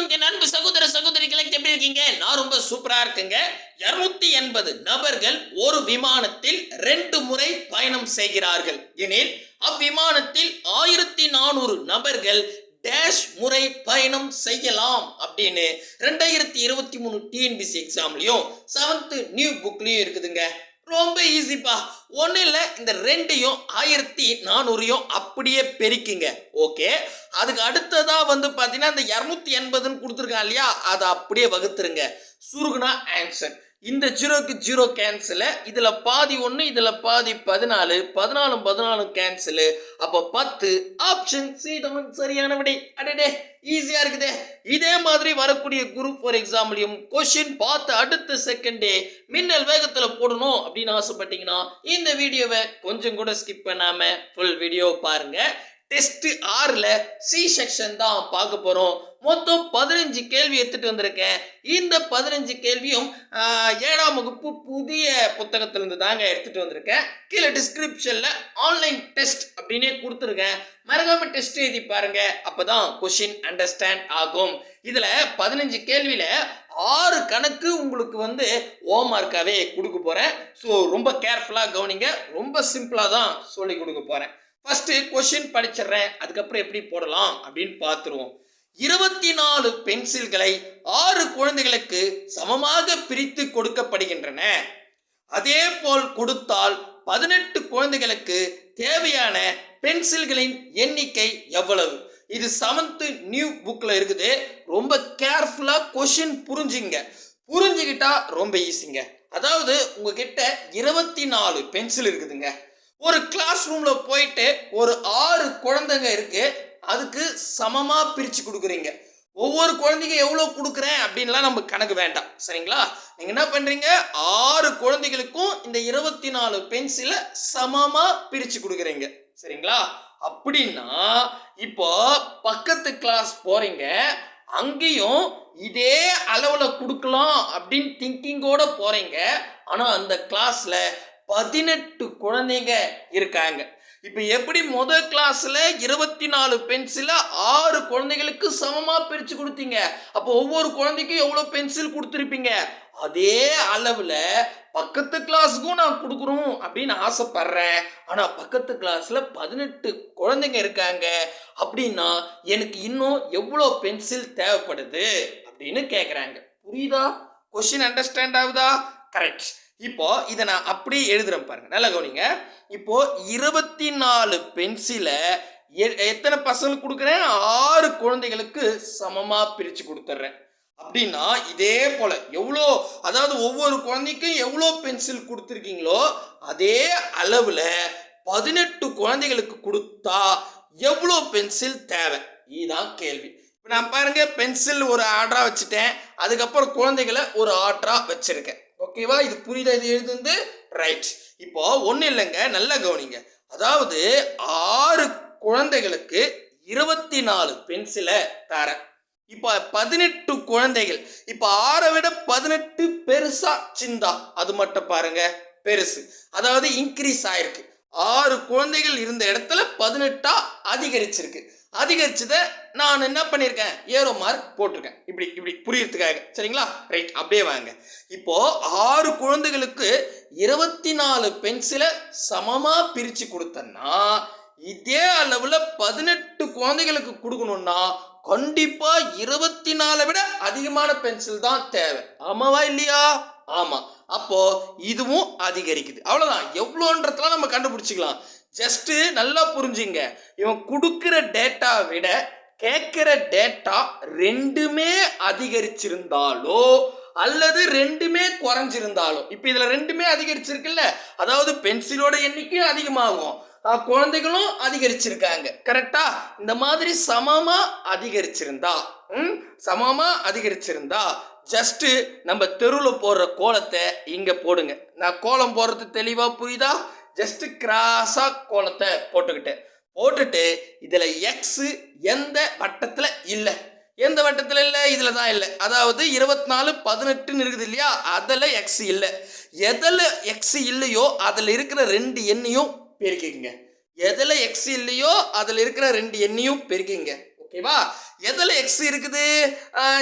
வணக்கம். என் அன்பு சகோதர சகோதரிகளை எப்படி இருக்கீங்க? நான் ரொம்ப சூப்பரா இருக்குங்க. இருநூத்தி எண்பது நபர்கள் ஒரு விமானத்தில் ரெண்டு முறை பயணம் செய்கிறார்கள். எனில் அவ்விமானத்தில் ஆயிரத்தி நானூறு நபர்கள் டேஷ் முறை பயணம் செய்யலாம் அப்படின்னு ரெண்டாயிரத்தி இருபத்தி மூணு டிஎன்பிசி எக்ஸாம்லயும் செவன்த் நியூ புக்லயும் இருக்குதுங்க. ரொம்ப ஈஸிப்பா ஒன்றும் இல்லை இந்த ரெண்டையும் ஆயிரத்தி நானூறையும் அப்படியே பெருக்கிங்க. ஓகே அதுக்கு அடுத்ததாக வந்து பார்த்தீங்கன்னா இந்த இரநூத்தி எண்பதுன்னு கொடுத்துருக்கான் இல்லையா? அதை அப்படியே வகுத்துருங்க. சுருகுனா ஆன்சர் இந்த ஜீரோக்கு ஜீரோ கேன்சலு இதில் பாதி ஒன்று இதில் பாதி பதினாலு பதினாலும் பதினாலும் கேன்சலு அப்போ பத்து ஆப்ஷன் சி தான் சரியான விடை அடடே ஈஸியாக இருக்குதே. இதே மாதிரி வரக்கூடிய குரூப் ஃபார் எக்ஸாம்லையும் கொஷின் பார்த்து அடுத்த செகண்டே மின்னல் வேகத்தில் போடணும் அப்படின்னு ஆசைப்பட்டீங்கன்னா இந்த வீடியோவை கொஞ்சம் கூட ஸ்கிப் பண்ணாமல் ஃபுல் வீடியோ பாருங்கள் டெஸ்ட் ஆறில் சி செக்ஷன் தான் பார்க்க போகிறோம் மொத்தம் பதினஞ்சு கேள்வி எடுத்துட்டு வந்திருக்கேன். இந்த பதினஞ்சு கேள்வியும் ஏழாம் வகுப்பு புதிய புத்தகத்திலிருந்து தாங்க எடுத்துட்டு வந்திருக்கேன். கீழே டிஸ்கிரிப்ஷனில் ஆன்லைன் டெஸ்ட் அப்படின்னே கொடுத்துருக்கேன். மறக்காமல் டெஸ்ட் எழுதி பாருங்க. அப்பதான் கொஷின் அண்டர்ஸ்டாண்ட் ஆகும். இதில் பதினஞ்சு கேள்வியில் ஆறு கணக்கு உங்களுக்கு வந்து ஹோம்ஒர்க்காகவே கொடுக்க போகிறேன் ஸோ ரொம்ப கேர்ஃபுல்லாக கவனிங்க. ரொம்ப சிம்பிளாக தான் சொல்லி கொடுக்க போகிறேன் ஃபஸ்ட்டு கொஷின் படிச்சிடுறேன். அதுக்கப்புறம் எப்படி போடலாம் அப்படின்னு பார்த்துருவோம். இருபத்தி நாலு பென்சில்களை ஆறு குழந்தைகளுக்கு சமமாக பிரித்து கொடுக்கப்படுகின்றன. அதே போல் கொடுத்தால் பதினெட்டு குழந்தைகளுக்கு தேவையான பென்சில்களின் எண்ணிக்கை எவ்வளவு? இது செவன்த்து நியூ புக்கில் இருக்குது. ரொம்ப கேர்ஃபுல்லாக கொஷின் புரிஞ்சுங்க. புரிஞ்சுக்கிட்டா ரொம்ப ஈஸிங்க அதாவது உங்ககிட்ட இருபத்தி நாலு பென்சில் இருக்குதுங்க. ஒரு கிளாஸ் ரூமில் போயிட்டு ஒரு ஆறு குழந்தைங்க இருக்குது அதுக்கு சமமாக பிரித்து கொடுக்குறீங்க. ஒவ்வொரு குழந்தைங்க எவ்வளோ கொடுக்குறேன் அப்படின்லாம் நம்ம கணக்கு வேண்டாம். சரிங்களா? நீங்கள் என்ன பண்ணுறீங்க ஆறு குழந்தைகளுக்கும் இந்த இருபத்தி நாலு பென்சிலை சமமாக பிரித்து கொடுக்குறீங்க. சரிங்களா? அப்படின்னா இப்போ பக்கத்து கிளாஸ் போகிறீங்க அங்கேயும் இதே அளவில் கொடுக்கலாம் அப்படின்னு திங்கிங்கோட போகிறீங்க ஆனால் அந்த கிளாஸில் பதினெட்டு குழந்தைங்க இருக்காங்க. இப்போ எப்படி முதல் கிளாஸில் இருபத்தி நாலு பென்சிலை ஆறு குழந்தைகளுக்கு சமமாக பிரித்து கொடுத்தீங்க? அப்போ ஒவ்வொரு குழந்தைக்கும் எவ்வளோ பென்சில் கொடுத்துருப்பீங்க? அதே அளவில் பக்கத்து கிளாஸுக்கும் நான் கொடுக்குறோம் அப்படின்னு ஆசைப்படுறேன். ஆனால் பக்கத்து கிளாஸில் பதினெட்டு குழந்தைங்க இருக்காங்க. அப்படின்னா எனக்கு இன்னும் எவ்வளோ பென்சில் தேவைப்படுது அப்படின்னு கேட்குறாங்க புரியுதா? கொஷின் அண்டர்ஸ்டாண்ட் ஆகுதா? கரெக்ட் இப்போ இதை நான் அப்படியே எழுதுறேன் பாருங்க. நல்லா கவனிங்க. இப்போ இருபத்தி நாலு பென்சிலை எத்தனை பசங்களுக்கு கொடுக்குறேன்? ஆறு குழந்தைகளுக்கு சமமாக பிரித்து கொடுத்துட்றேன் அப்படின்னா இதே போல் எவ்வளோ அதாவது ஒவ்வொரு குழந்தைக்கும் எவ்வளோ பென்சில் கொடுத்துருக்கீங்களோ அதே அளவில் பதினெட்டு குழந்தைகளுக்கு கொடுத்தா எவ்வளோ பென்சில் தேவை? இதுதான் கேள்வி. இப்போ நான் பாருங்கள் பென்சில் ஒரு ஆர்டராக வச்சுட்டேன். அதுக்கப்புறம் குழந்தைகளை ஒரு ஆர்டராக வச்சுருக்கேன். ஓகேவா இது புரியுதா இது எழுதுந்து ரைட் இப்போ ஒன்றும் இல்லைங்க நல்லா கவனிங்க. அதாவது ஆறு குழந்தைகளுக்கு இருபத்தி நாலு பென்சிலை தரேன். இப்போ பதினெட்டு குழந்தைகள் இப்போ ஆறை விட பதினெட்டு பெருசா சிந்தா. அது மட்டும் பாருங்க பெருசு. அதாவது இன்க்ரீஸ் ஆயிருக்கு. ஆறு குழந்தைகள் இருந்த இடத்துல பதினெட்டா அதிகரிச்சிருக்கு. அதிகரிச்சதை நான் என்ன பண்ணியிருக்கேன் ஏரோ மார்க் போட்டிருக்கேன். இப்படி இப்படி புரியறதுக்காக. சரிங்களா? ரைட் அப்படியே வாங்க. இப்போ ஆறு குழந்தைகளுக்கு இருபத்தி நாலு பென்சிலை சமமா பிரித்து கொடுத்தேன்னா இதே அளவில் பதினெட்டு குழந்தைகளுக்கு கொடுக்கணும்னா கண்டிப்பா இருபத்தி நாலை விட அதிகமான பென்சில் தான் தேவை. ஆமாவா இல்லையா? ஆமா. அப்போ இதுவும் அதிகரிக்குது. அவ்வளவுதான். எவ்வளோன்றதெல்லாம் நம்ம கண்டுபிடிச்சிக்கலாம். ஜஸ்ட்டு நல்லா புரிஞ்சுங்க. இவன் கொடுக்குற டேட்டா விட கேட்குற டேட்டா ரெண்டுமே அதிகரிச்சிருந்தாலோ அல்லது ரெண்டுமே குறைஞ்சிருந்தாலும் இப்போ இதில் ரெண்டுமே அதிகரிச்சிருக்குல்ல? அதாவது பென்சிலோட எண்ணிக்கையும் அதிகமாகும். குழந்தைகளும் அதிகரிச்சிருக்காங்க. கரெக்டா இந்த மாதிரி சமமா அதிகரிச்சிருந்தா ம்? சமமா அதிகரிச்சிருந்தா ஜஸ்ட்டு நம்ம தெருவில் போடுற கோலத்தை இங்கே போடுங்க. நான் கோலம் போடுறது தெளிவாக புரியுதா? ஜஸ்ட் கிராஸாக கோலத்தை போட்டுக்கிட்டேன் போட்டுட்டு இதில் எக்ஸு எந்த வட்டத்தில் இல்லை? எந்த வட்டத்தில் இல்லை? இதில் தான் இல்லை. அதாவது இருபத்தி நாலு பதினெட்டுன்னு இருக்குது இல்லையா? அதில் எக்ஸ் இல்லை. எதில் எக்ஸ் இல்லையோ அதில் இருக்கிற ரெண்டு எண்ணையும் பெருக்கிங்க எதில் எக்ஸ் இல்லையோ அதில் இருக்கிற ரெண்டு எண்ணையும் பெருக்கிங்க ஓகேவா? எதில் எக்ஸ் இருக்குது?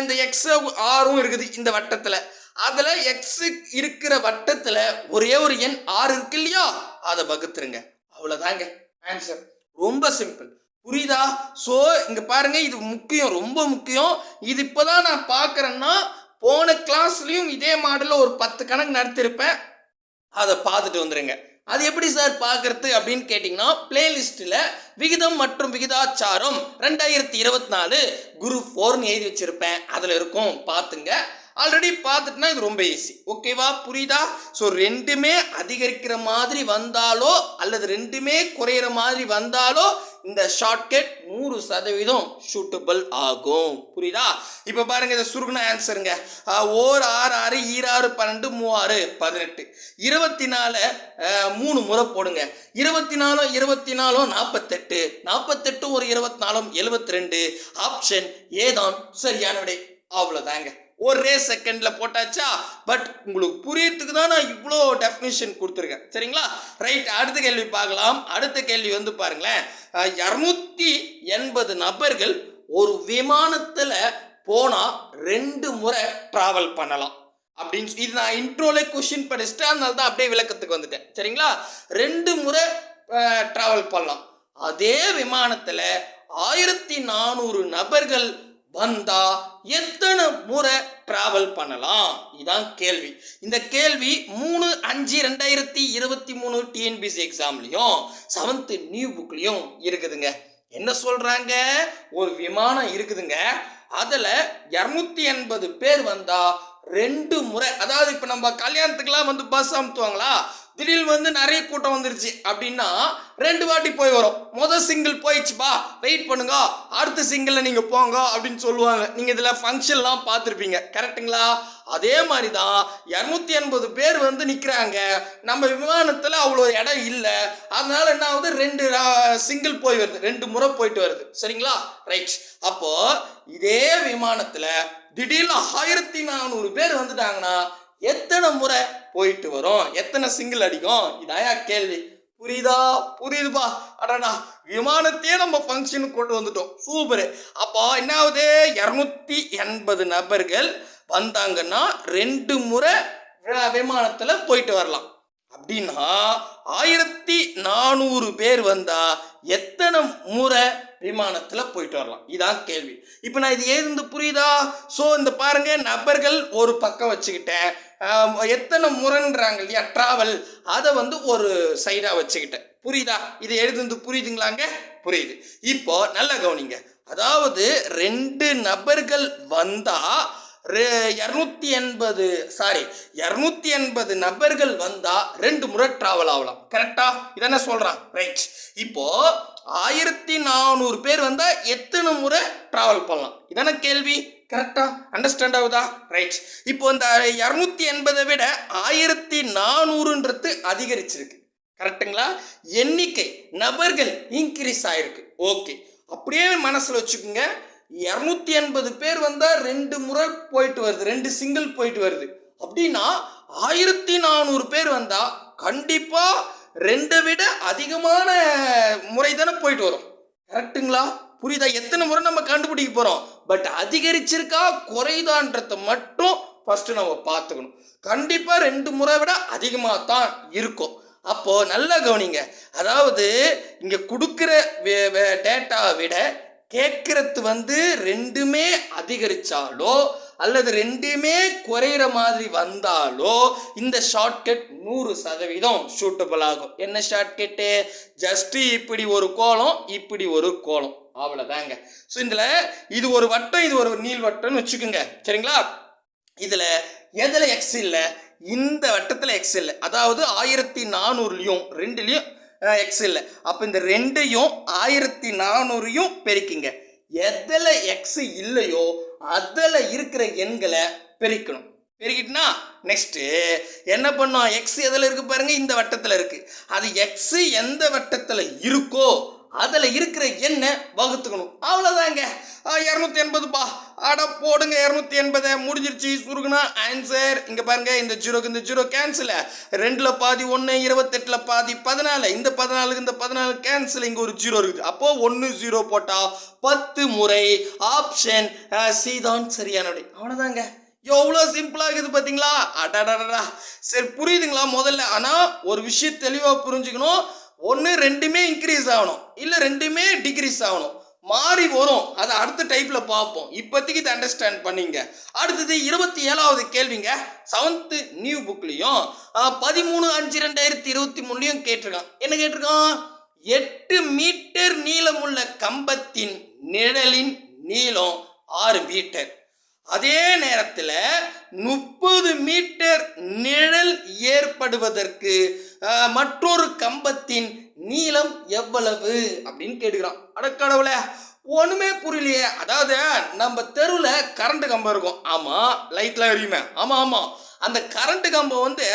இந்த எக்ஸ் ஆறும் இருக்குது இந்த வட்டத்தில். அதில் எக்ஸு இருக்கிற வட்டத்தில் ஒரே ஒரு எண் ஆறு இருக்கு இல்லையா? அதை வகுத்துருங்க. அவ்வளோதாங்க ஆன்சர் ரொம்ப சிம்பிள் புரியுதா? ஸோ இங்கே பாருங்க இது முக்கியம் ரொம்ப முக்கியம். இது இப்போதான் நான் பார்க்குறேன்னா போன கிளாஸ்லேயும் இதே மாடலில் ஒரு பத்து கணக்கு நடத்திருப்பேன். அதை பார்த்துட்டு வந்துடுங்க அது எப்படி சார் பார்க்கறது அப்படின்னு கேட்டிங்கன்னா பிளேலிஸ்ட்டில் விகிதம் மற்றும் விகிதாச்சாரம் ரெண்டாயிரத்தி இருபத்தி நாலு குரு ஃபோர்னு எழுதி வச்சுருப்பேன். அதில் இருக்கும். பார்த்துங்க. ஆல்ரெடி பார்த்துட்டுனா இது ரொம்ப ஈஸி ஓகேவா புரியுதா? ஸோ ரெண்டுமே அதிகரிக்கிற மாதிரி வந்தாலோ அல்லது ரெண்டுமே குறையிற மாதிரி வந்தாலோ இந்த ஷார்ட்கட் நூறு சதவீதம் ஷூட்டபிள் ஆகும். புரியுதா? இப்போ பாருங்க இதை சுருகுன ஆன்சருங்க ஓர் ஆறு ஆறு ஈராறு பன்னெண்டு மூவாறு பதினெட்டு. இருபத்தி நாலு மூணு முறை போடுங்க. இருபத்தி நாலும் இருபத்தி நாலும் நாற்பத்தெட்டு நாற்பத்தெட்டு ஒரு இருபத்தி நாலும் எழுபத்தி ரெண்டு ஆப்ஷன் ஏதான் சரியான விடை அவ்வளோதாங்க ஒரே செகண்டில் போட்டாச்சா? பட் உங்களுக்கு புரியறதுக்கு தான் நான் இவ்வளோ டெஃபினேஷன் கொடுத்துருக்கேன். சரிங்களா? ரைட் அடுத்த கேள்வி பார்க்கலாம். அடுத்த கேள்வி வந்து பாருங்களேன். இரநூத்தி எண்பது நபர்கள் ஒரு விமானத்தில் போனால் ரெண்டு முறை ட்ராவல் பண்ணலாம். அப்படின்னு இது நான் இன்ட்ரோலே கொஷின் படிச்சுட்டு அதனால தான் அப்படியே விளக்கத்துக்கு வந்துட்டேன். சரிங்களா? ரெண்டு முறை ட்ராவல் பண்ணலாம். அதே விமானத்தில் ஆயிரத்தி நானூறு நபர்கள் வந்தா எத்தனை முறை டிராவல் பண்ணலாம்? இதான் கேள்வி. இந்த கேள்வி மூணு அஞ்சு ரெண்டாயிரத்தி இருபத்தி மூணு டிஎன்பிசி எக்ஸாம்லையும் செவன்த்து நியூ புக்லையும் இருக்குதுங்க. என்ன சொல்றாங்க? ஒரு விமானம் இருக்குதுங்க. அதில் இரநூத்தி எண்பது பேர் வந்தா ரெண்டு முறை அதாவது இப்போ நம்ம கல்யாணத்துக்குலாம் வந்து பஸ் அமுத்துவாங்களா? திடீர்னு வந்து நிறைய கூட்டம் வந்துருச்சு அப்படின்னா ரெண்டு வாட்டி போய் வரும். மொதல் சிங்கிள் போயிடுச்சுப்பா வெயிட் பண்ணுங்க. அடுத்த சிங்கிளில் நீங்கள் போங்க அப்படின்னு சொல்லுவாங்க. நீங்கள் இதில் ஃபங்க்ஷன்லாம் பார்த்துருப்பீங்க. கரெக்ட்டுங்களா அதே மாதிரி தான் இரநூத்தி எண்பது பேர் வந்து நிற்கிறாங்க நம்ம விமானத்தில் அவ்வளோ இடம் இல்லை. அதனால என்ன ஆகுது? ரெண்டு சிங்கிள் போய் வருது. ரெண்டு முறை போயிட்டு வருது. சரிங்களா? ரைட் அப்போ இதே விமானத்தில் திடீர்னு ஆயிரத்தி நானூறு பேர் வந்துட்டாங்கன்னா எத்தனை முறை போயிட்டு வரும். எத்தனை சிங்கிள் அடிக்கும்? இதாயா கேள்வி. புரியுதா? புரியுதுப்பா. அடடா. விமானத்தையே நம்ம ஃபங்க்ஷனுக்கு கொண்டு வந்துட்டோம். சூப்பரு. அப்போ என்ன ஆகுது? இரநூத்தி எண்பது நபர்கள் வந்தாங்கன்னா ரெண்டு முறை விமானத்தில் போயிட்டு வரலாம். அப்படின்னா ஆயிரத்தி நானூறு பேர் வந்தா எத்தனை முறை விமானத்தில் போயிட்டு வரலாம். இதான் கேள்வி. இப்போ நான் இது ஏது புரியுதா? ஸோ இந்த பாருங்க நபர்கள் ஒரு பக்கம் வச்சுக்கிட்டேன். எத்தனை முறைன்றாங்க இல்லையா? ட்ராவல் அதை வந்து ஒரு சைடாக வச்சுக்கிட்டேன். புரியுதா? இது எழுதுந்து புரியுதுங்களாங்க? புரியுது. இப்போ நல்லா கவனிங்க. அதாவது ரெண்டு நபர்கள் வந்தால் இரநூத்தி எண்பது சாரி இரநூத்தி எண்பது நபர்கள் வந்தால் ரெண்டு முறை ட்ராவல் ஆகலாம். கரெக்டா இதென்ன சொல்கிறான் ரைட் இப்போ ஆயிரத்தி நானூறு பேர் வந்தால் எத்தனை முறை ட்ராவல் பண்ணலாம்? இதான கேள்வி. கரெக்டாக அண்டர்ஸ்டாண்ட் ஆகுதா? ரைட் இப்போ இந்த இரநூத்தி எண்பதை விட ஆயிரத்தி நானூறுன்றது அதிகரிச்சிருக்கு. கரெக்ட்டுங்களா எண்ணிக்கை நபர்கள் இன்க்ரீஸ் ஆகிருக்கு ஓகே அப்படியே மனசில் வச்சுக்கோங்க. இரநூத்தி எண்பது பேர் வந்தால் ரெண்டு முறை போயிட்டு வருது. ரெண்டு சிங்கிள் போயிட்டு வருது. அப்படின்னா ஆயிரத்தி நானூறு பேர் வந்தால் கண்டிப்பாக ரெண்டை விட அதிகமான முறை தானே போயிட்டு வரும். கரெக்ட்டுங்களா புரியுதா? எத்தனை முறை நம்ம கண்டுபிடிக்க போகிறோம் பட் அதிகரிச்சிருக்கா குறையுதான்றத மட்டும் ஃபஸ்ட்டு நம்ம பார்த்துக்கணும். கண்டிப்பாக ரெண்டு முறை விட அதிகமாக தான் இருக்கும். அப்போது நல்லா கவனிங்க. அதாவது இங்கே கொடுக்குற டேட்டாவை விட கேட்கறது வந்து ரெண்டுமே அதிகரித்தாலோ அல்லது ரெண்டுமே குறையிற மாதிரி வந்தாலோ இந்த ஷார்ட்கட் நூறு சதவீதம் சூட்டபிள் ஆகும். என்ன ஷார்ட்கட்டு ஜஸ்ட் இப்படி ஒரு கோலம் இப்படி ஒரு கோலம். அவ்வளோதாங்க ஸோ இதில் இது ஒரு வட்டம் இது ஒரு நீள் வட்டம்னு வச்சுக்கோங்க. சரிங்களா? இதில் எதில் எக்ஸ் இல்லை? இந்த வட்டத்தில் எக்ஸ் இல்லை. அதாவது ஆயிரத்தி நானூறுலையும் ரெண்டுலேயும் எக்ஸ் இல்லை. அப்போ இந்த ரெண்டையும் ஆயிரத்தி நானூறையும் பெருக்கிங்க. எதில் எக்ஸ் இல்லையோ அதில் இருக்கிற எண்களை பெருக்கணும். பெருக்கிட்டுனா நெக்ஸ்ட்டு என்ன பண்ணோம்? எக்ஸ் எதில் இருக்குது பாருங்கள் இந்த வட்டத்தில் இருக்குது அது எக்ஸு எந்த வட்டத்தில் இருக்கோ அதில் இருக்கிற எண்ணை வகுத்துக்கணும். அவ்வளோதாங்க இரநூத்தி எண்பதுப்பா. அட போடுங்க இரநூத்தி எண்பதை. முடிஞ்சிருச்சு. சுருகுனா ஆன்சர் இங்கே பாருங்க இந்த ஜீரோக்கு இந்த ஜீரோ கேன்சல் ரெண்டில் பாதி ஒன்று இருபத்தெட்டில் பாதி பதினாலு. இந்த பதினாலுக்கு இந்த பதினாலு கேன்சல் இங்கே ஒரு ஜீரோ இருக்குது. அப்போது ஒன்று ஜீரோ போட்டால் பத்து முறை. ஆப்ஷன் சி தான் சரியான அவ்வளோதாங்க எவ்வளோ சிம்பிளாக இருக்குது பார்த்தீங்களா அடடடடா. சரி புரியுதுங்களா முதல்ல? ஆனால் ஒரு விஷயம் தெளிவாக புரிஞ்சுக்கணும். ஒன்று ரெண்டுமே இன்க்ரீஸ் ஆகணும். இல்லை ரெண்டுமே டிக்ரீஸ் ஆகணும். மாறி வரும். அதை அடுத்த டைப்பில் பார்ப்போம். இப்போதைக்கு இதை அண்டர்ஸ்டாண்ட் பண்ணிங்க. அடுத்தது இருபத்தி ஏழாவது கேள்விங்க செவன்த்து நியூ புக்லேயும் பதிமூணு அஞ்சு ரெண்டாயிரத்தி இருபத்தி மூணுலேயும் கேட்டிருக்கான். என்ன கேட்டிருக்கான்? எட்டு மீட்டர் நீளமுள்ள கம்பத்தின் நிழலின் நீளம் ஆறு மீட்டர். அதே நேரத்தில் முப்பது மீட்டர் நிழல் ஏற்படுவதற்கு மற்றொரு கம்பத்தின் நீளம் எவ்வளவு? அப்படின்னு கேட்டுக்கிறான். அடக்கடவுளே ஒன்றுமே புரியலையே. அதாவது நம்ம தெருவில் கரண்ட் கம்பம் இருக்கும். ஆமாம் லைட்லாம் எரியுமே. ஆமாம் ஆமாம் அந்த கரண்ட் கம்பம் வந்து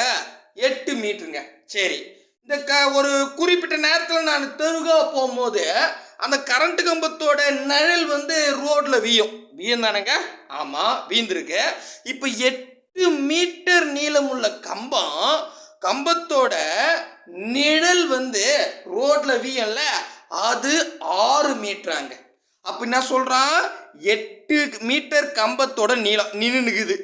எட்டு மீட்டருங்க. சரி. இந்த க ஒரு குறிப்பிட்ட நேரத்தில் நான் தெருகா போகும்போது அந்த கரண்ட் கம்பத்தோட நிழல் வந்து ரோட்டில் வீயும். வீயும் தானேங்க? ஆமாம் வீந்திருக்கு. இப்போ எட்டு மீட்டர் நீளமுள்ள கம்பம் கம்பத்தோட நிழல் வந்து ரோட்டில் வீயம்ல அது ஆறு மீட்டராங்க. அப்போ என்ன சொல்கிறான் எட்டு மீட்டர் கம்பத்தோட நீளம் நின்றுக்குது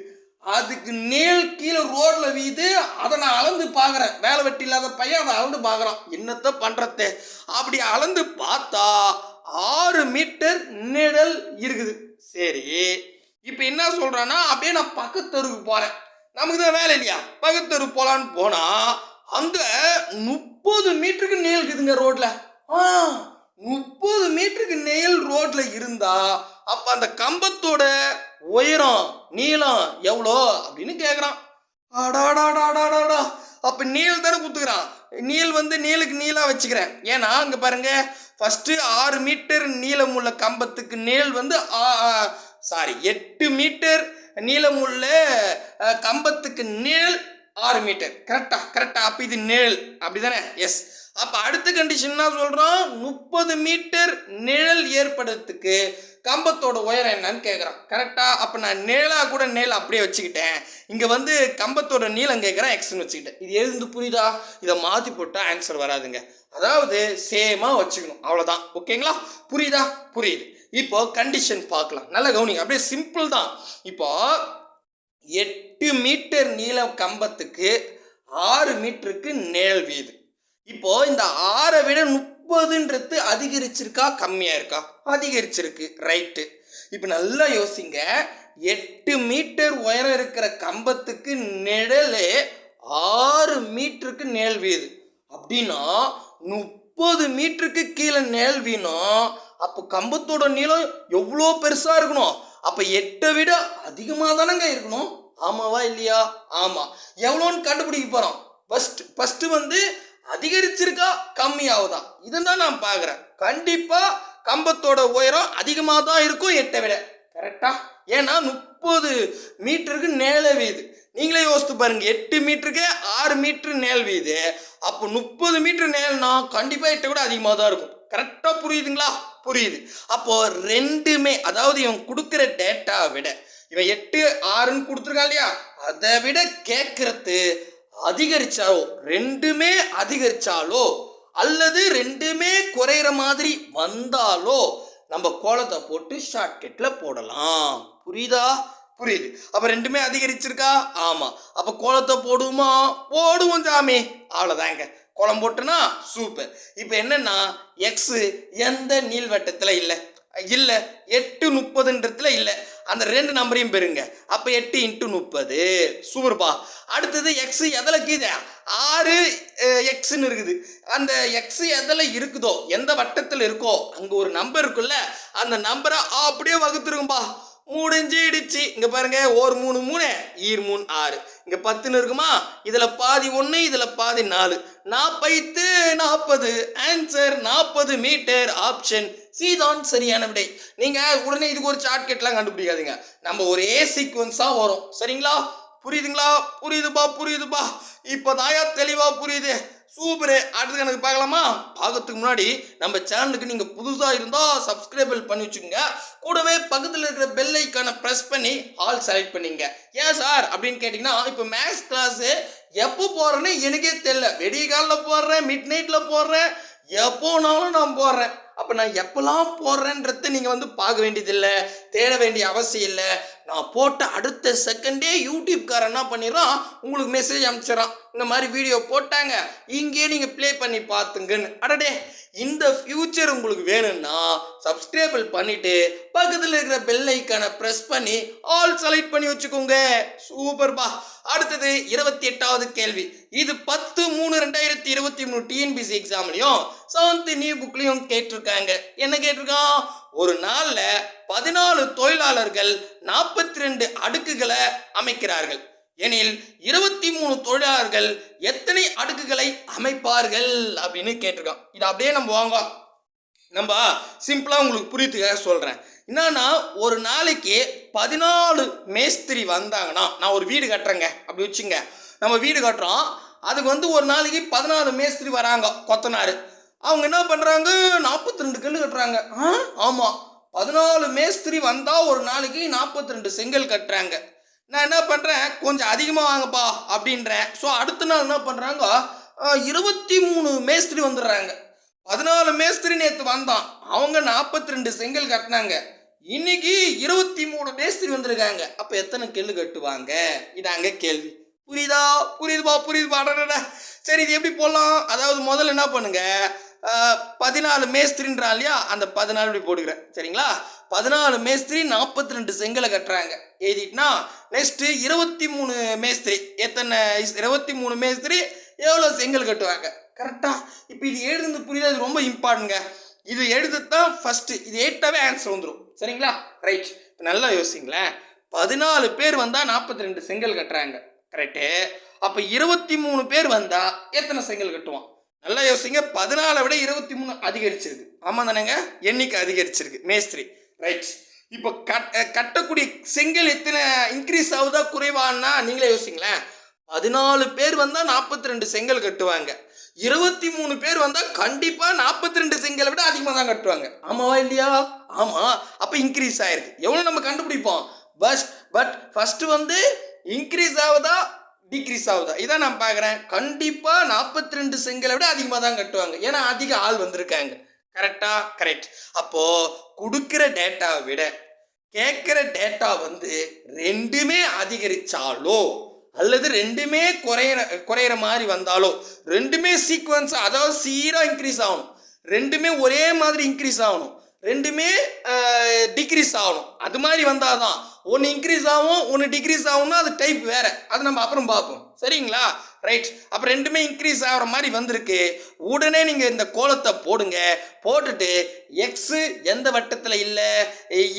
அதுக்கு நேல் கீழே ரோட்ல வீது அதை நான் அளந்து பார்க்குறேன். வேலை வெட்டி இல்லாத பையன் அதை அளந்து பார்க்குறான். என்னத்த பண்ணுறது அப்படி அளந்து பார்த்தா ஆறு மீட்டர் நிழல் இருக்குது. சரி இப்போ என்ன சொல்கிறேன்னா அப்படியே நான் பக்கத்தெருவுக்கு போகிறேன் நமக்கு தான் வேலை இல்லையா? பகத்தூர் போகலான்னு போனால் அங்கே முப்பது மீட்டருக்கு நீள் இருக்குதுங்க ரோட்டில் ஆ முப்பது மீட்டருக்கு நெயில் ரோட்ல இருந்தா அப்ப அந்த கம்பத்தோட உயரம் நீளம் எவ்வளோ அப்படின்னு கேட்குறான் அடாடாடாடாடாடா அப்ப நீள் தானே குத்துக்கிறான். நீள் வந்து நீளுக்கு நீளா வச்சுக்கிறேன். ஏன்னா அங்க பாருங்க ஃபர்ஸ்ட் ஆறு மீட்டர் நீளமுள்ள கம்பத்துக்கு நீள் வந்து சாரி எட்டு மீட்டர் நீளமுள்ள கம்பத்துக்கு நீள் ஆறு மீட்டர். கரெக்டா கரெக்டா அப்போ இது நிழல் அப்படிதானே? எஸ் அப்போ அடுத்த கண்டிஷன் என்ன சொல்கிறோம் முப்பது மீட்டர் நிழல் ஏற்படுறதுக்கு கம்பத்தோட உயரம் என்னன்னு கேட்குறான் கரெக்டாக அப்போ நான் நிழலாக கூட நிழல் அப்படியே வச்சுக்கிட்டேன். இங்கே வந்து கம்பத்தோட நீளம் கேட்குறேன் எக்ஸ்னு வச்சுக்கிட்டேன். இது எழுந்து புரியுதா? இதை மாற்றி போட்டால் ஆன்சர் வராதுங்க. அதாவது சேமாக வச்சுக்கணும். அவ்வளோதான் ஓகேங்களா புரியுதா? புரியுது. இப்போ கண்டிஷன் பார்க்கலாம். நல்லா கவனிங்க. அப்படியே சிம்பிள் தான். இப்போ எட்டு மீட்டர் நீளம் கம்பத்துக்கு ஆறு மீட்டருக்கு நிழல் வீது. இப்போ இந்த ஆறை விட முப்பதுன்றது அதிகரிச்சிருக்கா? கம்மியா இருக்கா? அதிகரிச்சிருக்கு. ரைட்டு இப்போ நல்லா யோசிங்க. எட்டு மீட்டர் உயரம் இருக்கிற கம்பத்துக்கு நிழலே ஆறு மீட்டருக்கு நிழல் வீது. அப்படின்னா முப்பது மீட்டருக்கு கீழே நிழல் வீணும். அப்போ கம்பத்தோட நீளம் எவ்வளோ பெருசாக இருக்கணும்? அப்போ எட்டை விட அதிகமாக தானங்க இருக்கணும்? ஆமாவா இல்லையா? ஆமாம் எவ்வளோன்னு கண்டுபிடிக்க போகிறோம் ஃபஸ்ட் ஃபஸ்ட்டு வந்து அதிகரிச்சிருக்கா கம்மியாகுதா இதுதான் நான் பார்க்குறேன். கண்டிப்பாக கம்பத்தோட உயரம் அதிகமாக தான் இருக்கும் எட்டை விட. கரெக்டா ஏன்னா முப்பது மீட்டருக்கு நேல வீது. நீங்களே யோசித்து பாருங்க. எட்டு மீட்டருக்கு ஆறு மீட்ரு நேல் வீது. அப்போ முப்பது மீட்ரு நேல்னா கண்டிப்பாக எட்டை விட அதிகமாக தான் இருக்கும் கரெக்டாக புரியுதுங்களா? புரியுது. அப்போ ரெண்டுமே அதாவது இவன் கொடுக்குற டேட்டா விட இவன் எட்டு ஆறுன்னு கொடுத்துருக்கான் இல்லையா? அதை விட கேட்கறது அதிகரிச்சாலோ ரெண்டுமே அதிகரிச்சாலோ அல்லது ரெண்டுமே குறையிற மாதிரி வந்தாலோ நம்ம கோலத்தை போட்டு ஷார்ட்கட்டில் போடலாம். புரியுதா? புரியுது. அப்போ ரெண்டுமே அதிகரிச்சிருக்கா? ஆமாம் அப்போ கோலத்தை போடுவோமா போடுவோம் சாமி. அவ்வளோதாங்க கோலம் போட்டுனா சூப்பர் இப்போ என்னன்னா எக்ஸு எந்த நீள்வட்டத்தில் இல்லை? இல்லை எட்டு முப்பதுன்றதுல இல்லை. அந்த ரெண்டு நம்பரையும் பெறுங்க. அப்போ எட்டு இன்ட்டு முப்பது. சூப்பர்ப்பா அடுத்தது எக்ஸு எதில் கீதே ஆறு எக்ஸுன்னு இருக்குது. அந்த எக்ஸு எதில் இருக்குதோ எந்த வட்டத்தில் இருக்கோ அங்கே ஒரு நம்பர் இருக்குல்ல அந்த நம்பரை அப்படியே வகுத்துருக்கும்பா முடிஞ்சிடுச்சு. இங்க பாருங்க ஒரு மூணு மூணு ஈர் மூணு ஆறு. இங்க பத்துன்னு இருக்குமா? இதுல பாதி ஒன்று இதுல பாதி நாலு. நாற்பது நாற்பது ஆன்சர் நாற்பது மீட்டர் ஆப்ஷன் சி தான் சரியான விடை. நீங்க உடனே இதுக்கு ஒரு சார்ட்கெட்லாம் கண்டுபிடிக்காதீங்க. நம்ம ஒரே சீக்வன்ஸா வரும். சரிங்களா? புரியுதுங்களா? புரியுதுப்பா புரியுதுப்பா. இப்போ தாயா தெளிவா புரியுது. சூப்பரு. அடுத்து எனக்கு பார்க்கலாமா? பார்க்கறதுக்கு முன்னாடி நம்ம சேனலுக்கு நீங்கள் புதுசாக இருந்தால் சப்ஸ்கிரைபிள் பண்ணி வச்சுக்கோங்க. கூடவே பக்கத்தில் இருக்கிற பெல் ஐக்கானை ப்ரெஸ் பண்ணி ஆல் செலக்ட் பண்ணிங்க ஏன் சார்? அப்படின்னு கேட்டிங்கன்னா இப்போ மேக்ஸ் கிளாஸு எப்போ போடுறேன்னு எனக்கே தெரியல. வெடிய காலில் போடுறேன் மிட் நைட்டில் போடுறேன் எப்போனாலும் நான் போடுறேன் அப்போ நான் எப்போல்லாம் போடுறேன்றத நீங்கள் வந்து பார்க்க வேண்டியதில்லை. தேட வேண்டிய அவசியம் இல்லை. நான் போட்ட அடுத்த செகண்டே யூடியூப்காரன் என்ன பண்ணிடுறான்? உங்களுக்கு மெசேஜ் அனுப்பிச்சிடறான். இந்த மாதிரி வீடியோ போட்டாங்க. இங்கேயே நீங்கள் ப்ளே பண்ணி பார்த்துங்கன்னு. அடடே இந்த ஃப்யூச்சர் உங்களுக்கு வேணும்னா சப்ஸ்கிரைபிள் பண்ணிவிட்டு பக்கத்தில் இருக்கிற பெல் ஐக்கானை ப்ரெஸ் பண்ணி ஆல் செலக்ட் பண்ணி வச்சுக்கோங்க. சூப்பர்பா அடுத்தது இருபத்தி எட்டாவது கேள்வி. இது பத்து மூணு ரெண்டாயிரத்தி இருபத்தி மூணு டிஎன்பிசி எக்ஸாம்லையும் செவன்த் நியூ புக்லேயும் கேட்டிருக்காங்க. என்ன கேட்டிருக்கான்? ஒரு நாளில் பதினாலு தொழிலாளர்கள் நாற்பத்தி ரெண்டு அடுக்குகளை அமைக்கிறார்கள். எனில் இருபத்தி மூணு தொழிலாளர்கள் எத்தனை அடுக்குகளை அமைப்பார்கள் அப்படின்னு கேட்டிருக்கான். இது அப்படியே நம்ம வாங்க நம்ம சிம்பிளாக உங்களுக்கு புரியுதுக்காக சொல்கிறேன் என்னன்னா ஒரு நாளைக்கு பதினாலு மேஸ்திரி வந்தாங்கன்னா நான் ஒரு வீடு கட்டுறேங்க. அப்படி வச்சுங்க. நம்ம வீடு கட்டுறோம். அதுக்கு வந்து ஒரு நாளைக்கு பதினாலு மேஸ்திரி வராங்க கொத்தனார். அவங்க என்ன பண்ணுறாங்க நாற்பத்தி ரெண்டு கல் கட்டுறாங்க. ஆ? ஆமாம் பதினாலு மேஸ்திரி வந்தால் ஒரு நாளைக்கு நாற்பத்தி ரெண்டு செங்கல் கட்டுறாங்க. நான் என்ன பண்ணுறேன் கொஞ்சம் அதிகமாக வாங்கப்பா அப்படின்றேன். ஸோ அடுத்த நாள் என்ன பண்ணுறாங்க இருபத்தி மூணு மேஸ்திரி வந்துடுறாங்க. பதினாலு மேஸ்திரி நேற்று வந்தான். அவங்க நாற்பத்தி ரெண்டு செங்கல் கட்டினாங்க. இன்னைக்கு இருபத்தி மூணு மேஸ்திரி வந்திருக்காங்க. அப்போ எத்தனை கெல்லு கட்டுவாங்க? இதாங்க கேள்வி. புரியுதா? புரியுதுப்பா புரியுதுப்பா. சரி இது எப்படி போடலாம்? அதாவது முதல்ல என்ன பண்ணுங்க? ஆஹ், பதினாலு மேஸ்திரின்றான் இல்லையா? அந்த பதினாலு இப்படி போட்டுக்கிறேன். சரிங்களா? பதினாலு மேஸ்திரி நாற்பத்தி ரெண்டு செங்கலை கட்டுறாங்க. எழுதிட்டுனா நெக்ஸ்ட்டு இருபத்தி மூணு மேஸ்திரி. எத்தனை? இருபத்தி மூணு மேஸ்திரி எவ்வளோ செங்கல் கட்டுவாங்க? கரெக்டாக இப்போ இது எழுதுனது புரியுது? அது ரொம்ப இம்பார்ட்டன்ங்க இது எழுது தான் ஃபஸ்ட்டு இது எயிட்டாவே ஆன்சர் வந்துடும் சரிங்களா? ரைட் இப்போ நல்லா யோசிங்களேன். பதினாலு பேர் வந்தால் நாற்பத்தி ரெண்டு செங்கல் கட்டுறாங்க. கரெக்டு அப்போ இருபத்தி மூணு பேர் வந்தால் எத்தனை செங்கல் கட்டுவான்? நல்லா யோசிங்க. பதினாலை விட இருபத்தி மூணு அதிகரிச்சிருக்கு. ஆமாம் தானேங்க எண்ணிக்கை அதிகரிச்சிருக்கு. மேஸ்திரி. ரைட் இப்போ கட் கட்டக்கூடிய செங்கல் எத்தனை இன்க்ரீஸ் ஆகுதா குறைவான்னா நீங்களே யோசிங்களேன். பதினாலு பேர் வந்தால் நாற்பத்தி ரெண்டு செங்கல் கட்டுவாங்க. இருபத்தி மூணு பேர் வந்தால் கண்டிப்பாக நாற்பத்தி ரெண்டு செங்கலை விட அதிகமாக தான் கட்டுவாங்க. ஆமாவா இல்லையா? ஆமாம் அப்போ இன்க்ரீஸ் ஆயிருக்கு. எவ்வளோ நம்ம கண்டுபிடிப்போம்? பஸ் பட் ஃபஸ்ட்டு வந்து இன்க்ரீஸ் ஆகுதா டிக்ரீஸ் ஆகுதா? இதான் நான் பார்க்குறேன். கண்டிப்பாக நாற்பத்தி ரெண்டு செங்கலை விட அதிகமாக தான் கட்டுவாங்க. ஏன்னா அதிக ஆள் வந்திருக்காங்க. கரெக்டா கரெக்ட் அப்போது கொடுக்குற டேட்டாவை விட கேட்குற டேட்டா வந்து ரெண்டுமே அதிகரித்தாலோ அல்லது ரெண்டுமே குறையிற குறையிற மாதிரி வந்தாலோ ரெண்டுமே சீக்வன்ஸ் அதாவது சீராக இன்க்ரீஸ் ஆகணும். ரெண்டுமே ஒரே மாதிரி இன்க்ரீஸ் ஆகணும். ரெண்டுமே டிக்ரீஸ் ஆகணும். அது மாதிரி வந்தால் தான் ஒன்று இன்க்ரீஸ் ஆகும் ஒன்று டிக்ரீஸ் ஆகும்னா அது டைப் வேறு. அது நம்ம அப்புறம் பார்ப்போம். சரிங்களா? ரைட் அப்போ ரெண்டுமே இன்க்ரீஸ் ஆகிற மாதிரி வந்திருக்கு. உடனே நீங்கள் இந்த கோலத்தை போடுங்க. போட்டுட்டு எக்ஸு எந்த வட்டத்தில் இல்லை?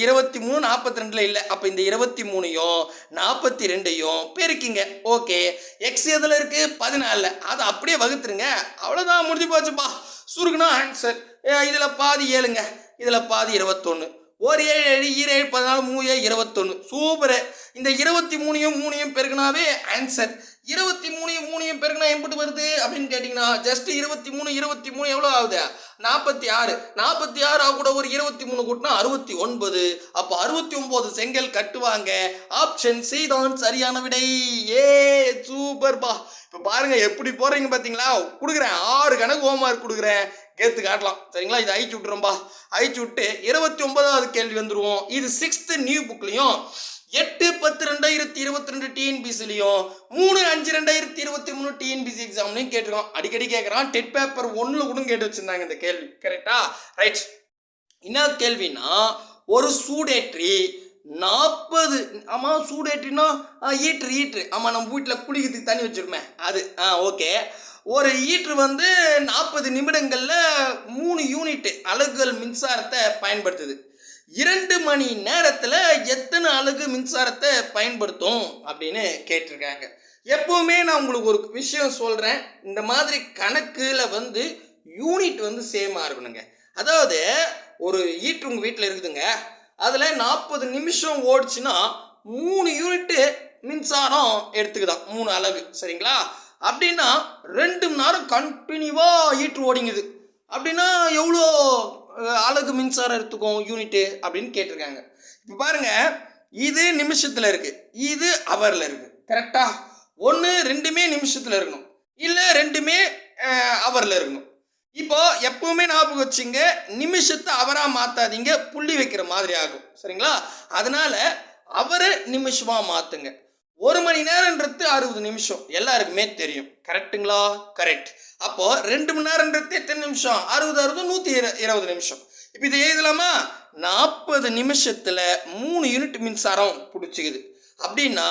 இருபத்தி மூணு நாற்பத்தி ரெண்டில் இல்லை. அப்போ இந்த இருபத்தி மூணையும் நாற்பத்தி ரெண்டையும் பெருக்கிங்க. ஓகே எக்ஸ் எதில் இருக்குது பதினாலில். அதை அப்படியே வகுத்துருங்க. அவ்வளோதான் முடிஞ்சு போச்சுப்பா. சுருக்குனா ஆன்சர் இதில் பாதி ஏழுங்க. இதில் பாதி இருபத்தொன்று ஒரு ஏழு ஏழு ஈர ஏழு பதினாலு மூணு ஏழு இருபத்தொன்று சூப்பரு. இந்த இருபத்தி மூணையும் மூணையும் பெருக்குனாவே ஆன்சர் இருபத்தி மூணையும் மூணையும் பெருக்குனா எம்பிட்டு வருது அப்படின்னு கேட்டிங்கன்னா ஜஸ்ட் இருபத்தி மூணு இருபத்தி மூணு எவ்வளோ ஆகுது? நாற்பத்தி ஆறு. நாற்பத்தி ஆறு கூட ஒரு இருபத்தி மூணு கூட்டினா அறுபத்தி ஒன்பது. அப்போ அறுபத்தி ஒம்பது செங்கல் கட்டுவாங்க. ஆப்ஷன் சி தான் சரியான விடை. ஏ சூப்பர்பா. இப்போ பாருங்க எப்படி போறீங்க பார்த்தீங்களா கொடுக்குறேன். ஆறு கணக்கு ஹோம்ஒர்க் கொடுக்குறேன். கேத்து காட்டலாம். சரிங்களா? இது அழிச்சு விட்டுரும்பா அழிச்சு விட்டு இருபத்தி ஒன்பதாவது கேள்வி வந்துருவோம். இது சிக்ஸ்த்து நியூ புக்லையும் எட்டு பத்து ரெண்டாயிரத்தி இருபத்தி ரெண்டு டிஎன்பிசிலையும் மூணு அஞ்சு ரெண்டாயிரத்தி இருபத்தி மூணு டிஎன்பிசி எக்ஸாம்லையும் கேட்டிருக்கோம் அடிக்கடி கேட்குறான் டெட் பேப்பர் ஒன்றில் கூட கேட்டு வச்சுருந்தாங்க இந்த கேள்வி. கரெக்டா ரைட் என்ன கேள்வினா ஒரு சூடேற்றி நாற்பது ஆமாம் சூடேற்றினா ஈட்ரு ஈட்ரு ஆமாம் நம்ம வீட்டில் குளிக்கிறதுக்கு தண்ணி வச்சுருமே அது ஆ ஓகே ஒரு ஈட்ரு வந்து நாற்பது நிமிடங்களில் மூணு யூனிட் அலகுகள் மின்சாரத்தை பயன்படுத்துது. இரண்டு மணி நேரத்தில் எத்தனை அலகு மின்சாரத்தை பயன்படுத்தும் அப்படின்னு கேட்டிருக்காங்க. எப்போவுமே நான் உங்களுக்கு ஒரு விஷயம் சொல்கிறேன் இந்த மாதிரி கணக்கில் வந்து யூனிட் வந்து சேமாக இருக்கணுங்க. அதாவது ஒரு ஹீட்ரு உங்கள் வீட்டில் இருக்குதுங்க. அதில் நாற்பது நிமிஷம் ஓடிச்சுன்னா மூணு யூனிட்டு மின்சாரம் எடுத்துக்குதான். மூணு அலகு. சரிங்களா? அப்படின்னா ரெண்டு மணி நேரம் கண்டினியூவாக ஹீட்ரு ஓடிங்குது. அப்படின்னா எவ்வளோ அழகு மின்சாரம் எடுத்துக்கும் யூனிட்டு அப்படின்னு கேட்டிருக்காங்க. இப்போ பாருங்கள் இது நிமிஷத்தில் இருக்குது இது அவரில் இருக்குது கரெக்டாக ஒன்று ரெண்டுமே நிமிஷத்தில் இருக்கணும். இல்லை ரெண்டுமே ஹவரில் இருக்கணும். இப்போ எப்பவுமே ஞாபகம் வச்சுங்க நிமிஷத்தை அவராக மாற்றாதீங்க புள்ளி வைக்கிற மாதிரி ஆகும். சரிங்களா? அதனால அவரை நிமிஷமாக மாற்றுங்க ஒரு மணி நேரம்ன்றது அறுபது நிமிஷம். எல்லாருக்குமே தெரியும். கரெக்ட்டுங்களா கரெக்ட் அப்போ ரெண்டு மணி நேரம்ன்றது எத்தனை நிமிஷம்? அறுபது அறுபது நூற்றி இருபது நிமிஷம். இப்போ இதை எழுதலாமா? நாற்பது நிமிஷத்தில் மூணு யூனிட் மின்சாரம் பிடிச்சிக்குது. அப்படின்னா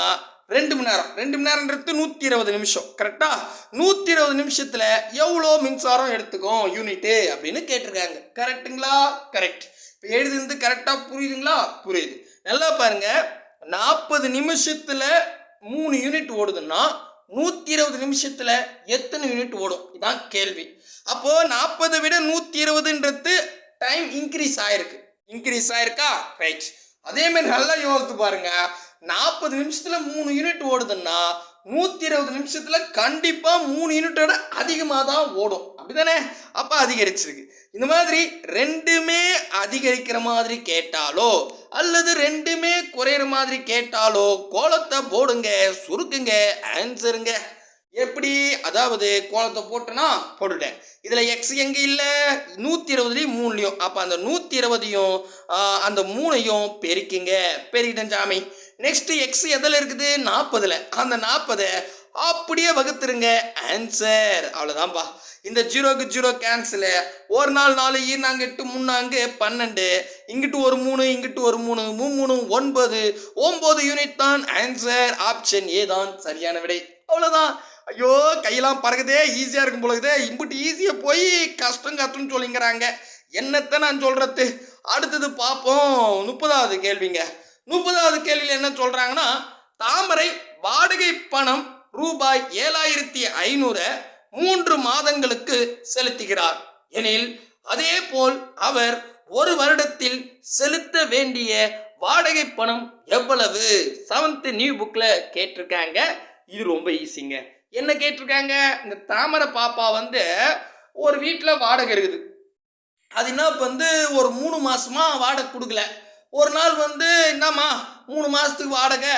ரெண்டு மணி நேரம். ரெண்டு மணி நேரம்ன்றது நூற்றி இருபது நிமிஷம். கரெக்டா நூற்றி இருபது நிமிஷத்தில் எவ்வளோ மின்சாரம் எடுத்துக்கும் யூனிட்டு அப்படின்னு கேட்டிருக்காங்க. கரெக்ட்டுங்களா கரெக்ட் இப்போ எழுதுனது கரெக்டாக புரியுதுங்களா? புரியுது. நல்லா பாருங்க. நாற்பது நிமிஷத்தில் மூணு யூனிட் ஓடுதுன்னா நூற்றி இருபது நிமிஷத்தில் எத்தனை யூனிட் ஓடும்? இதான் கேள்வி. அப்போது நாற்பதை விட நூற்றி இருபதுன்றது டைம் இன்க்ரீஸ் ஆயிருக்கு. இன்க்ரீஸ் ஆயிருக்கா? ரைட் அதேமாதிரி நல்லா யோசித்து பாருங்க. நாற்பது நிமிஷத்தில் மூணு யூனிட் ஓடுதுன்னா நூற்றி இருபது நிமிஷத்தில் கண்டிப்பாக மூணு யூனிட்டோட அதிகமாக தான் ஓடும். அப்படிதானே? அப்போ அதிகரிச்சிருக்கு. இந்த மாதிரி ரெண்டுமே அதிகரிக்கிற மாதிரி கேட்டாலோ அல்லது ரெண்டுமே குறையிற மாதிரி கேட்டாலோ கோலத்தை போடுங்க சுருக்குங்க ஆன்சருங்க எப்படி? அதாவது கோலத்தை போட்டேன்னா போட்டுட்டேன். இதில் எக்ஸ் எங்கே இல்லை? நூற்றி இருபதுலையும் மூணுலையும். அப்போ அந்த நூற்றி இருபதையும் அந்த மூணையும் பெருக்கிங்க. பெருக்கிட்டேன் சாமி. நெக்ஸ்ட் எக்ஸ் எதில் இருக்குது? நாற்பதில். அந்த நாற்பதை அப்படியே வகுத்துருங்க. ஆன்சர் அவ்வளோதான்பா இந்த ஜீரோக்கு ஜீரோ கேன்சலு ஒரு நாள் நாலு ஈனாங்க எட்டு மூணாங்கு பன்னெண்டு. இங்கிட்டு ஒரு மூணு இங்கிட்டு ஒரு மூணு மூணு மூணு ஒன்பது. ஒம்பது யூனிட் தான் ஆன்சர் ஆப்ஷன் ஏ தான் சரியான விடை. அவ்வளோதான் ஐயோ கையெல்லாம் பறகுதே ஈஸியாக இருக்கும் பொழுது இம்புட்டு ஈஸியாக போய் கஷ்டம் கஷ்டம்னு சொல்லிங்கிறாங்க. என்னத்தை நான் சொல்கிறது அடுத்தது பார்ப்போம் முப்பதாவது கேள்விங்க. முப்பதாவது கேள்வியில் என்ன சொல்கிறாங்கன்னா தாமரை வாடகை பணம் ரூபாய் ஏழாயிரத்தி ஐநூறு மூன்று மாதங்களுக்கு செலுத்துகிறார். எனில் அதே போல் அவர் ஒரு வருடத்தில் செலுத்த வேண்டிய வாடகை பணம் எவ்வளவு? செவன்த் நியூ புக்கில் கேட்டிருக்காங்க. இது ரொம்ப ஈஸிங்க என்ன கேட்டிருக்காங்க? இந்த தாமரை பாப்பா வந்து ஒரு வீட்டில் வாடகை இருக்குது. அது என்ன இப்போ வந்து ஒரு மூணு மாசமா வாடகை கொடுக்கல. ஒரு நாள் வந்து என்னம்மா மூணு மாதத்துக்கு வாடகை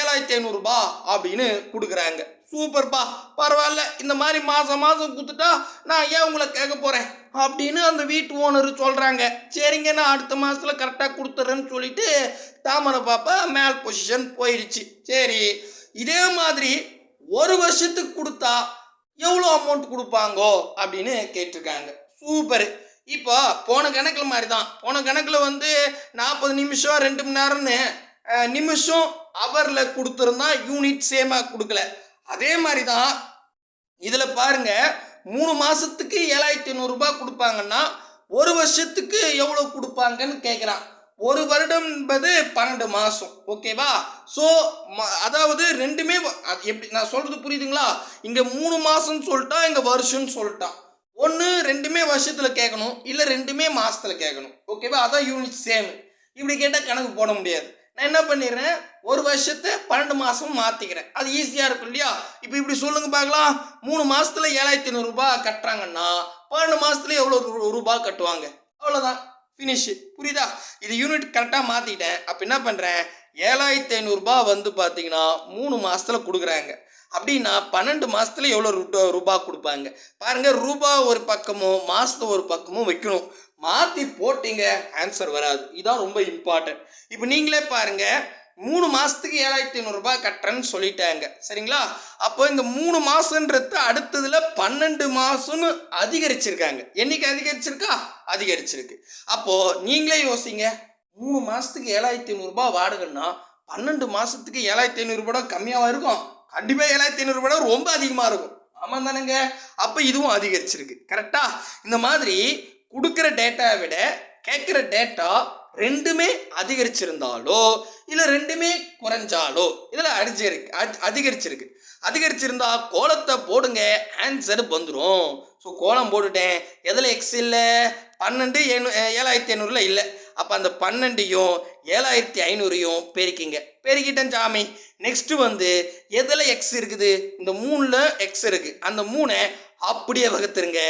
ஏழாயிரத்தி ஐநூறுரூபா அப்படின்னு கொடுக்குறாங்க. சூப்பர்ப்பா பரவாயில்ல இந்த மாதிரி மாதம் மாதம் கொடுத்துட்டா நான் ஏன் உங்களை கேட்க போகிறேன் அப்படின்னு அந்த வீட்டு ஓனர் சொல்கிறாங்க சரிங்க நான் அடுத்த மாதத்தில் கரெக்டாக கொடுத்துட்றேன்னு சொல்லிட்டு தாமரை பாப்பா மேல் பொசிஷன் போயிடுச்சு சரி இதே மாதிரி ஒரு வருஷத்துக்கு கொடுத்தா எவ்வளோ அமௌண்ட் கொடுப்பாங்கோ அப்படின்னு கேட்டிருக்காங்க. சூப்பர். இப்போ போன கணக்கில் மாதிரி தான் போன கணக்கில் வந்து நாற்பது நிமிஷம் ரெண்டு மணி நேரம்னு நிமிஷம் அவரில் கொடுத்துருந்தா யூனிட் சேமாக கொடுக்கல. அதே மாதிரி தான் இதில் பாருங்கள் மூணு மாதத்துக்கு ஏழாயிரத்தி ஐநூறுரூபா கொடுப்பாங்கன்னா ஒரு வருஷத்துக்கு எவ்வளோ கொடுப்பாங்கன்னு கேட்குறான் ஒரு வருடம் என்பது பன்னெண்டு மாதம் ஓகேவா ஸோ அதாவது ரெண்டுமே அது எப்படி நான் சொல்கிறது புரியுதுங்களா? இங்கே மூணு மாதம்னு சொல்லிட்டா இங்கே வருஷம்னு சொல்லிட்டான். ஒன்று ரெண்டுமே வருஷத்தில் கேட்கணும் இல்லை ரெண்டுமே மாதத்தில் கேட்கணும் ஓகேவா அதான் யூனிட் சேம் இப்படி கேட்டால் கணக்கு போட முடியாது. நான் என்ன பண்ணிடுறேன்? ஒரு வருஷத்தை பன்னெண்டு மாதமும் மாற்றிக்கிறேன் அது ஈஸியாக இருக்கும் இல்லையா? இப்போ இப்படி சொல்லுங்க பார்க்கலாம். மூணு மாதத்தில் ஏழாயிரத்தி ஐநூறுரூபா கட்டுறாங்கன்னா பன்னெண்டு மாதத்துல எவ்வளோ ரூ- கட்டுவாங்க? அவ்வளோதான் ஃபினிஷு புரியுதா? இது யூனிட் கரெக்டாக மாற்றிட்டேன் அப்போ என்ன பண்ணுறேன் ஏழாயிரத்தி ஐநூறுரூபா வந்து பார்த்தீங்கன்னா மூணு மாதத்தில் கொடுக்குறாங்க. அப்படின்னா பன்னெண்டு மாதத்துல எவ்வளோ ரூபா ரூபாய் கொடுப்பாங்க? பாருங்க ரூபா ஒரு பக்கமும் மாதத்தை ஒரு பக்கமும் வைக்கணும். மாற்றி போட்டீங்க ஆன்சர் வராது. இதான் ரொம்ப இம்பார்ட்டன்ட் இப்போ நீங்களே பாருங்க மூணு மாதத்துக்கு ஏழாயிரத்தி ஐநூறுரூபா கட்டுறேன்னு சொல்லிட்டாங்க. சரிங்களா? அப்போ இந்த மூணு மாதன்றது அடுத்ததில் பன்னெண்டு மாதம்னு அதிகரிச்சிருக்காங்க. என்னைக்கு அதிகரிச்சிருக்கா? அதிகரிச்சிருக்கு. அப்போது நீங்களே யோசிங்க மூணு மாதத்துக்கு ஏழாயிரத்தி ஐநூறுரூபா வாடகைன்னா பன்னெண்டு மாதத்துக்கு ஏழாயிரத்தி ஐநூறுரூபா கம்மியாக இருக்கும்? கண்டிப்பாக ஏழாயிரத்தி ஐநூறுரூபா ரொம்ப அதிகமாக இருக்கும். ஆமாம் தானேங்க. அப்போ இதுவும் அதிகரிச்சிருக்கு. கரெக்டாக இந்த மாதிரி கொடுக்குற டேட்டாவை விட கேட்குற டேட்டா ரெண்டுமே அதிகரிச்சிருந்தாலோ இல்லை ரெண்டுமே குறைஞ்சாலோ இதில் அடிச்சிருக்கு அதிகரிச்சிருக்கு. அதிகரிச்சிருந்தா கோலத்தை போடுங்க ஆன்சர் வந்துடும் ஸோ கோலம் போட்டுட்டேன். எதில் எக்ஸ் இல்லை? பன்னெண்டு ஏழு ஏழாயிரத்தி ஐநூறுல இல்லை. அப்போ அந்த பன்னெண்டையும் ஏழாயிரத்தி ஐநூறையும் பெருக்கிங்க. பெருக்கிட்டேன் சாமி. நெக்ஸ்ட்டு வந்து எதில் எக்ஸ் இருக்குது? இந்த மூணில் எக்ஸ் இருக்குது அந்த மூணை அப்படியே வகுத்துருங்க.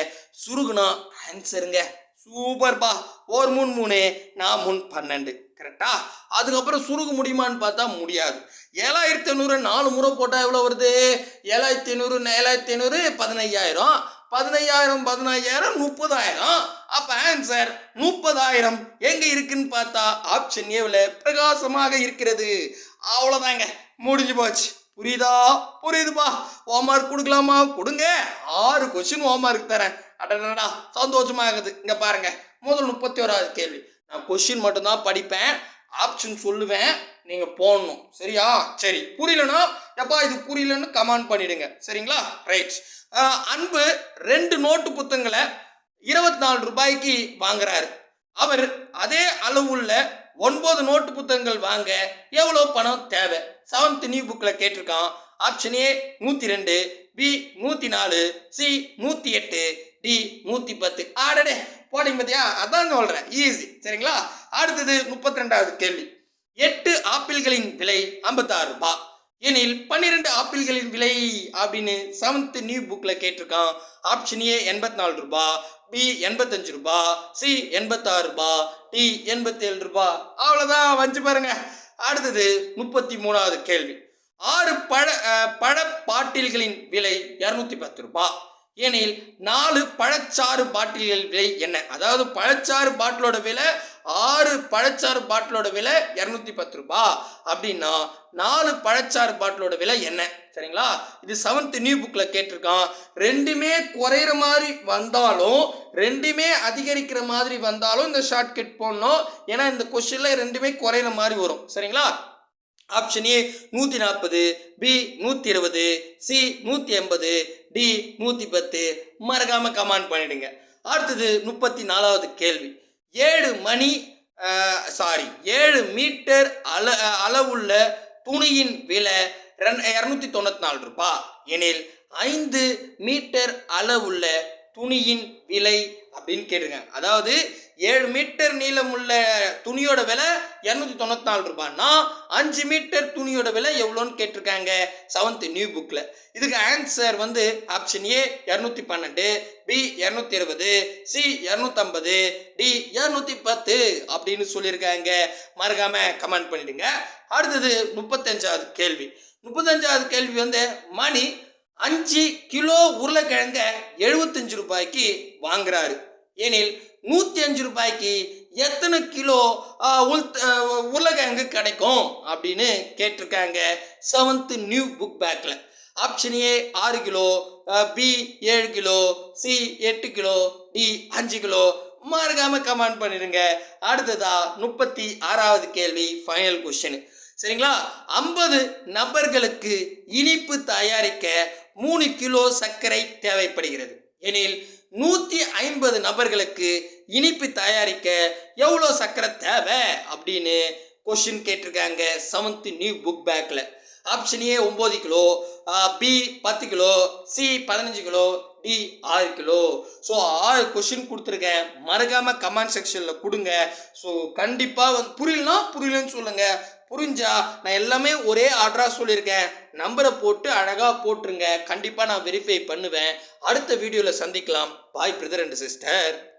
சுருகுனா ஆன்சருங்க. சூப்பர்ப்பா ஒரு மூணு மூணு நான் மூணு பன்னெண்டு. கரெக்டா அதுக்கப்புறம் சுருக முடியுமான்னு பார்த்தா முடியாது. ஏழாயிரத்தி ஐநூறு நாலு முறை போட்டால் எவ்வளோ வருது? ஏழாயிரத்தி ஐநூறு ஏழாயிரத்தி ஐநூறு பதினையாயிரம். பதினையாயிரம் பதினையாயிரம் முப்பதாயிரம். அப்போ ஆன்சர் முப்பதாயிரம். எங்கே இருக்குன்னு பார்த்தா ஆப்ஷன் ஏவில் பிரகாசமாக இருக்கிறது. அவ்வளோதாங்க முடிஞ்சு போச்சு. புரியுதா? புரியுதுப்பா. ஹோம்ஒர்க் கொடுக்கலாமா? கொடுங்க. ஆறு கொஸ்டின் ஹோம்ஒர்க் தரேன். அடடா சந்தோஷமாகுது. இங்கே பாருங்க முதல் முப்பத்தி ஓராவது கேள்வி. நான் கொஷின் மட்டும்தான் படிப்பேன் ஆப்ஷன் சொல்லுவேன் நீங்கள் போடணும். சரியா? சரி. புரியலனா எப்பா இது புரியலன்னு கமெண்ட் பண்ணிடுங்க. சரிங்களா? ரைட் அன்பு ரெண்டு நோட்டு புத்தகங்களை இருபத்தி நாலு ரூபாய்க்கு வாங்குறாரு. அவர் அதே அளவுள்ள ஒன்பது நோட்டு புத்தகங்கள் வாங்க எவ்வளோ பணம் தேவை? செவன்த் நியூ புக்கில் கேட்டிருக்கான். ஆப்ஷன் ஏ நூற்றி ரெண்டு பி நூற்றி நாலு சி நூற்றி எட்டு டி நூற்றி பத்து. ஆடடே போடிங்க பார்த்தியா அதான் சொல்கிறேன் ஈஸி சரிங்களா? அடுத்தது முப்பத்தி ரெண்டாவது கேள்வி. எட்டு ஆப்பிள்களின் விலை ஐம்பத்தாறு ரூபாய் எனில் பன்னிரெண்டு ஆப்பிள்களின் விலை அப்படின்னு செவன்த் நியூ புக்கில் கேட்டிருக்கான். ஆப்ஷன் ஏ எண்பத்தி நாலு ரூபா பி எண்பத்தஞ்சு ரூபா சி எண்பத்தாறு ரூபா டி எண்பத்தேழு ரூபா. அவ்வளோதான் வந்து பாருங்க. அடுத்தது முப்பத்தி மூணாவது கேள்வி. ஆறு பழ பழ பாட்டில்களின் விலை இரநூத்தி பத்து ரூபாய் ஏனெனில் நாலு பழச்சாறு பாட்டில்கள் விலை என்ன? அதாவது பழச்சாறு பாட்டிலோட விலை ஆறு பழச்சாறு பாட்டிலோட விலை இரநூத்தி பத்து ரூபா. அப்படின்னா நாலு பழச்சாறு பாட்டிலோட விலை என்ன? சரிங்களா? இது செவன்த் நியூ புக்கில் கேட்டிருக்கான். ரெண்டுமே குறையிற மாதிரி வந்தாலும் ரெண்டுமே அதிகரிக்கிற மாதிரி வந்தாலும் இந்த ஷார்ட்கட் போடணும். ஏன்னா இந்த கொஸ்டினில் ரெண்டுமே குறையிற மாதிரி வரும். சரிங்களா? ஆப்ஷன் ஏ நூற்றி நாற்பது பி நூற்றி இருபது சி நூற்றி எண்பது டி நூற்றி பத்து மறக்காமல் கமெண்ட் பண்ணிடுங்க. அடுத்தது முப்பத்தி நாலாவது கேள்வி. ஏழு மணி சாரி ஏழு மீட்டர் அள அளவுள்ள துணியின் விலை ரெண் இரநூத்தி தொண்ணூற்றி நாலு ரூபாய் எனில் ஐந்து மீட்டர் அளவுள்ள துணியின் விலை அப்படின்னு கேட்டிருக்காங்க அதாவது ஏழு மீட்டர் நீளமுள்ள துணியோட விலை இரநூத்தி தொண்ணூற்றி நாலு ரூபாய்னா அஞ்சு மீட்டர் துணியோட விலை எவ்வளோன்னு கேட்டிருக்காங்க செவன்த் நியூ புக்கில் இதுக்கு ஆன்சர் வந்து ஆப்ஷன் ஏ இரநூத்தி பன்னெண்டு பி இரநூத்தி இருபது சி இரநூத்தம்பது டி இரநூத்தி பத்து அப்படின்னு சொல்லியிருக்காங்க. மறக்காம கமெண்ட் பண்ணிடுங்க. அடுத்தது முப்பத்தஞ்சாவது கேள்வி. முப்பத்தஞ்சாவது கேள்வி வந்து மணி அஞ்சு கிலோ உருளைக்கிழங்க எழுபத்தஞ்சு ரூபாய்க்கு வாங்குறாரு. எனில் நூற்றி அஞ்சு ரூபாய்க்கு எத்தனை கிலோ உள் உருளைக்கிழங்கு கிடைக்கும்? அப்படின்னு கேட்டிருக்காங்க செவன்த்து நியூ புக் பேக்கில் ஆப்ஷன் ஏ ஆறு கிலோ பி ஏழு கிலோ சி எட்டு கிலோ டி அஞ்சு கிலோ. மறக்காம கமெண்ட் பண்ணிடுங்க. அடுத்ததா முப்பத்தி ஆறாவது கேள்வி ஃபைனல் கொஸ்டின் சரிங்களா? ஐம்பது நபர்களுக்கு இனிப்பு தயாரிக்க மூணு கிலோ சர்க்கரை தேவைப்படுகிறது. எனில் நூற்றி ஐம்பது நபர்களுக்கு இனிப்பு தயாரிக்க எவ்வளோ சர்க்கரை தேவை அப்படின்னு கொஷின் கேட்டிருக்காங்க. செவன்த் நியூ புக் பேக்கில் ஆப்ஷன் ஏ ஒம்பது கிலோ பி பத்து கிலோ சி பதினஞ்சு கிலோ டி ஆறு கிலோ. ஸோ ஆறு கொஷின் கொடுத்துருக்கேன். மறக்காமல் கமெண்ட் செக்ஷனில் கொடுங்க. ஸோ கண்டிப்பாக வந்து புரியலனா புரியலன்னு சொல்லுங்கள் புரிஞ்சா? நான் எல்லாமே ஒரே ஆர்டராக சொல்லியிருக்கேன். நம்பரை போட்டு அழகாக போட்டுருங்க. கண்டிப்பாக நான் வெரிஃபை பண்ணுவேன். அடுத்த வீடியோவில் சந்திக்கலாம். பாய் பிரதர் அண்ட் சிஸ்டர்